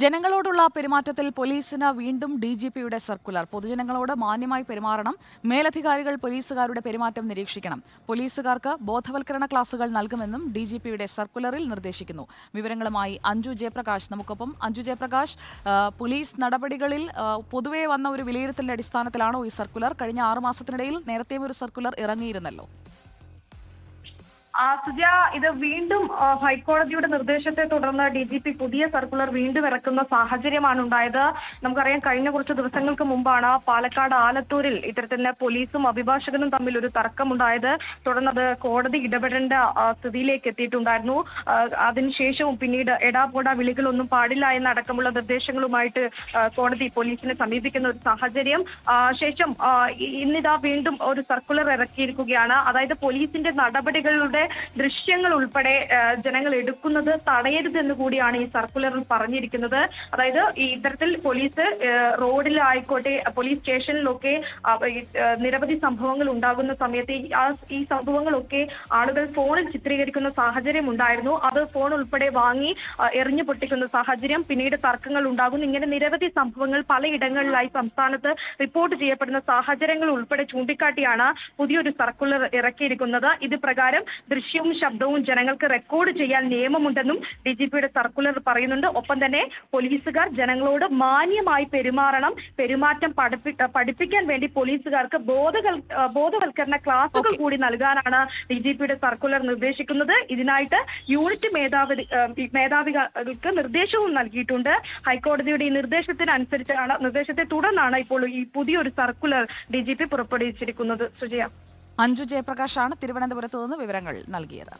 ജനങ്ങളോടുള്ള പെരുമാറ്റത്തിൽ പോലീസിന് വീണ്ടും ഡി ജി പിയുടെ സർക്കുലർ. പൊതുജനങ്ങളോട് മാന്യമായി പെരുമാറണം. മേലധികാരികൾ പോലീസുകാരുടെ പെരുമാറ്റം നിരീക്ഷിക്കണം. പോലീസുകാർക്ക് ബോധവൽക്കരണ ക്ലാസുകൾ നൽകുമെന്നും ഡി ജി പിയുടെ സർക്കുലറിൽ നിർദ്ദേശിക്കുന്നു. വിവരങ്ങളുമായി അഞ്ജു ജയപ്രകാശ് നമുക്കൊപ്പം. അഞ്ജു ജയപ്രകാശ് പോലീസ് നടപടികളിൽ പൊതുവെ വന്ന ഒരു വിലയിരുത്തലിന്റെ അടിസ്ഥാനത്തിലാണോ ഈ സർക്കുലർ? കഴിഞ്ഞ ആറു മാസത്തിനിടയിൽ നേരത്തെയും ഒരു സർക്കുലർ ഇറങ്ങിയിരുന്നല്ലോ. സുജ ഇത് വീണ്ടും ഹൈക്കോടതിയുടെ നിർദ്ദേശത്തെ തുടർന്ന് ഡി ജി പി പുതിയ സർക്കുലർ വീണ്ടും ഇറക്കുന്ന സാഹചര്യമാണ് ഉണ്ടായത്. നമുക്കറിയാം കഴിഞ്ഞ കുറച്ച് ദിവസങ്ങൾക്ക് മുമ്പാണ് പാലക്കാട് ആലത്തൂരിൽ ഇത്തരത്തിൽ പോലീസും അഭിഭാഷകനും തമ്മിൽ ഒരു തർക്കമുണ്ടായത്. തുടർന്ന് അത് കോടതി ഇടപെടേണ്ട സ്ഥിതിയിലേക്ക് എത്തിയിട്ടുണ്ടായിരുന്നു. അതിനുശേഷവും പിന്നീട് എടാപോട വിളികളൊന്നും പാടില്ല എന്നടക്കമുള്ള നിർദ്ദേശങ്ങളുമായിട്ട് കോടതി പോലീസിനെ സമീപിക്കുന്ന ഒരു സാഹചര്യം. ശേഷം ഇന്നിതാ വീണ്ടും ഒരു സർക്കുലർ ഇറക്കിയിരിക്കുകയാണ്. അതായത് പോലീസിന്റെ നടപടികളുടെ ദൃശ്യങ്ങൾ ഉൾപ്പെടെ ജനങ്ങൾ എടുക്കുന്നത് തടയരുതെന്ന് കൂടിയാണ് ഈ സർക്കുലറിൽ പറഞ്ഞിരിക്കുന്നത്. അതായത് ഇത്തരത്തിൽ പോലീസ് റോഡിലായിക്കോട്ടെ പോലീസ് സ്റ്റേഷനിലൊക്കെ നിരവധി സംഭവങ്ങൾ ഉണ്ടാകുന്ന സമയത്ത് ഈ- സംഭവങ്ങളൊക്കെ ആളുകൾ ഫോണിൽ ചിത്രീകരിക്കുന്ന സാഹചര്യം ഉണ്ടായിരുന്നു. അത് ഫോൺ ഉൾപ്പെടെ വാങ്ങി എറിഞ്ഞു പൊട്ടിക്കുന്ന സാഹചര്യം പിന്നീട് തർക്കങ്ങൾ ഉണ്ടാകുന്നു. ഇങ്ങനെ നിരവധി സംഭവങ്ങൾ പലയിടങ്ങളിലായി സംസ്ഥാനത്ത് റിപ്പോർട്ട് ചെയ്യപ്പെടുന്ന സാഹചര്യങ്ങൾ ഉൾപ്പെടെ ചൂണ്ടിക്കാട്ടിയാണ് പുതിയൊരു സർക്കുലർ ഇറക്കിയിരിക്കുന്നത്. ഇത് പ്രകാരം ദൃശ്യവും ശബ്ദവും ജനങ്ങൾക്ക് റെക്കോർഡ് ചെയ്യാൻ നിയമമുണ്ടെന്നും ഡി ജി പിയുടെ സർക്കുലർ പറയുന്നുണ്ട്. ഒപ്പം തന്നെ പോലീസുകാർ ജനങ്ങളോട് മാന്യമായി പെരുമാറണം പെരുമാറ്റം പഠിപ്പി പഠിപ്പിക്കാൻ വേണ്ടി പോലീസുകാർക്ക് ബോധവൽ ബോധവൽക്കരണ ക്ലാസുകൾ കൂടി നൽകാനാണ് ഡി ജി പിയുടെ സർക്കുലർ നിർദ്ദേശിക്കുന്നത്. ഇതിനായിട്ട് യൂണിറ്റ് മേധാവി മേധാവികൾക്ക് നിർദ്ദേശവും നൽകിയിട്ടുണ്ട്. ഹൈക്കോടതിയുടെ ഈ നിർദ്ദേശത്തിനനുസരിച്ചാണ് നിർദ്ദേശത്തെ തുടർന്നാണ് ഇപ്പോൾ ഈ പുതിയൊരു സർക്കുലർ ഡി ജി പി പുറപ്പെടുവിച്ചിരിക്കുന്നത്. സുജയ. അഞ്ജു ജയപ്രകാശാണ് തിരുവനന്തപുരത്തു നിന്ന് വിവരങ്ങൾ നൽകിയത്